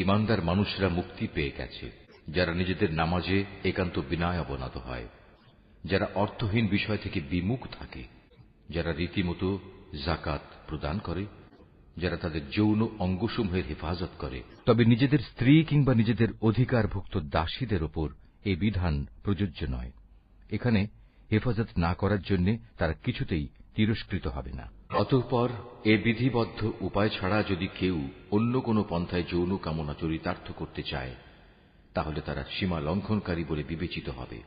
ইমানদার মানুষরা মুক্তি পেয়ে গেছে, যারা নিজেদের নামাজে একান্ত বিনায় অবনত হয়, যারা অর্থহীন বিষয় থেকে বিমুখ থাকে, যারা রীতিমতো জাকাত প্রদান করে, যারা তাদের যৌন অঙ্গসমূহের হেফাজত করে। তবে নিজেদের স্ত্রী কিংবা নিজেদের অধিকারভুক্ত দাসীদের ওপর এই বিধান প্রযোজ্য নয়। এখানে হেফাজত না করার জন্য তারা কিছুতেই তিরস্কৃত হবে না। অতঃপর এ বিধিবদ্ধ উপায় ছাড়া যদি কেউ অন্য কোনো পন্থায় যৌন কামনা চরিতার্থ করতে চায়, তাহলে তারা সীমা লঙ্ঘনকারী বলে বিবেচিত হবে।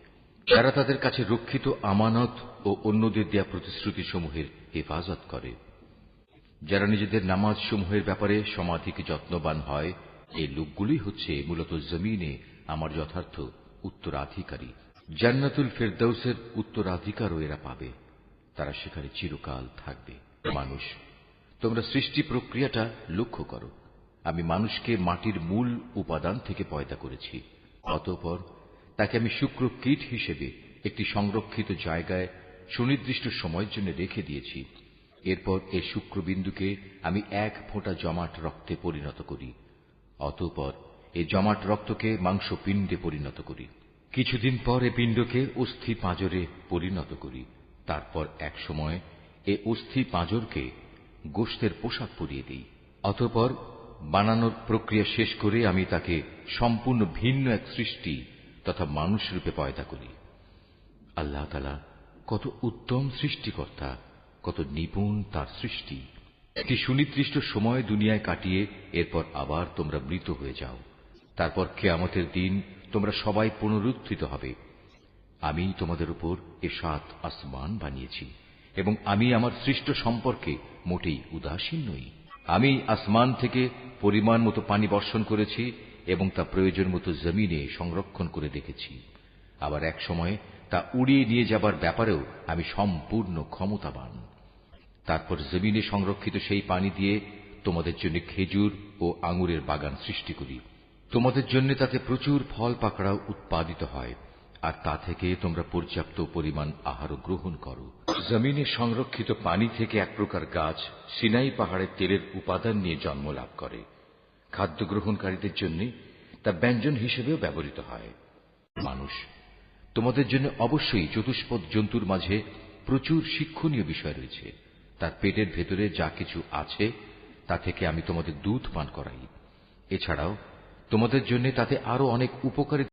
যারা তাদের কাছে রক্ষিত আমানত ও অন্যদের দেয়া প্রতিশ্রুতি সমূহের হেফাজত করে। যারা নিজেদের নামাজ সমূহের ব্যাপারে সমাধিক যত্নবান হয়, এই লোকগুলি হচ্ছে মূলত জমিনে আমার যথার্থ উত্তরাধিকারী। জান্নাতুল ফেরদৌসের উত্তরাধিকারও এরা পাবে। তারা সেখানে চিরকাল থাকবে। মানুষ, তোমরা সৃষ্টি প্রক্রিয়াটা লক্ষ্য করো। আমি মানুষকে মাটির মূল উপাদান থেকে পয়দা করেছি। অতঃপর তাকে আমি শুক্র কীট হিসেবে একটি সংরক্ষিত জায়গায় সুনির্দিষ্ট সময়ের জন্য রেখে দিয়েছি। এরপর এ শুক্রবিন্দুকে আমি এক ফোঁটা জমাট রক্তে পরিণত করি। অতঃপর এই জমাট রক্তকে মাংস পিণ্ডে পরিণত করি। কিছুদিন পর এ পিণ্ডকে অস্থি পাঁজরে পরিণত করি। তারপর এক সময় এ অস্থি পাঁজরকে গোষ্ঠের পোশাক পরিয়ে দিই। অতঃপর বানানোর প্রক্রিয়া শেষ করে আমি তাকে সম্পূর্ণ ভিন্ন এক সৃষ্টি তথা মানুষ রূপে পয়দা করি। আল্লাহ তালা কত উত্তম সৃষ্টিকর্তা, কত নিপুণ তার সৃষ্টি। একটি সুনির্দিষ্ট সময় দুনিয়ায় কাটিয়ে এরপর আবার তোমরা মৃত হয়ে যাও। তারপর কেয়ামতের দিন তোমরা সবাই পুনরুত্থিত হবে। আমি তোমাদের উপর এ সাত আসমান বানিয়েছি, এবং আমি আমার সৃষ্ট সম্পর্কে মোটেই উদাসীন নই। আমি আসমান থেকে পরিমাণ মতো পানি বর্ষণ করেছি, এবং তা প্রয়োজন মতো জমিনে সংরক্ষণ করে রেখেছি আবার এক সময় তা উড়িয়ে নিয়ে যাবার ব্যাপারেও আমি সম্পূর্ণ ক্ষমতাবান। তারপর জমিনে সংরক্ষিত সেই পানি দিয়ে তোমাদের জন্য খেজুর ও আঙুরের বাগান সৃষ্টি করি। তোমাদের জন্য তাতে প্রচুর ফল পাকড়াও উৎপাদিত হয়। আর তা থেকে তোমরা পর্যাপ্ত পরিমাণ আহারও গ্রহণ করো। জমিনে সংরক্ষিত পানি থেকে এক প্রকার গাছ সিনাই পাহাড়ের তেলের উপাদান নিয়ে জন্ম লাভ করে। খাদ্য গ্রহণকারীদের জন্য তা ব্যঞ্জন হিসেবেও ব্যবহৃত হয়। মানুষ, তোমাদের জন্য অবশ্যই চতুষ্পদ জন্তুর মাঝে প্রচুর শিক্ষণীয় বিষয় রয়েছে। তার পেটের ভেতরে যা কিছু আছে, তা থেকে আমি তোমাদের দুধ পান করাই। এছাড়াও, তোমাদের জন্য তাতে আরও অনেক উপকারী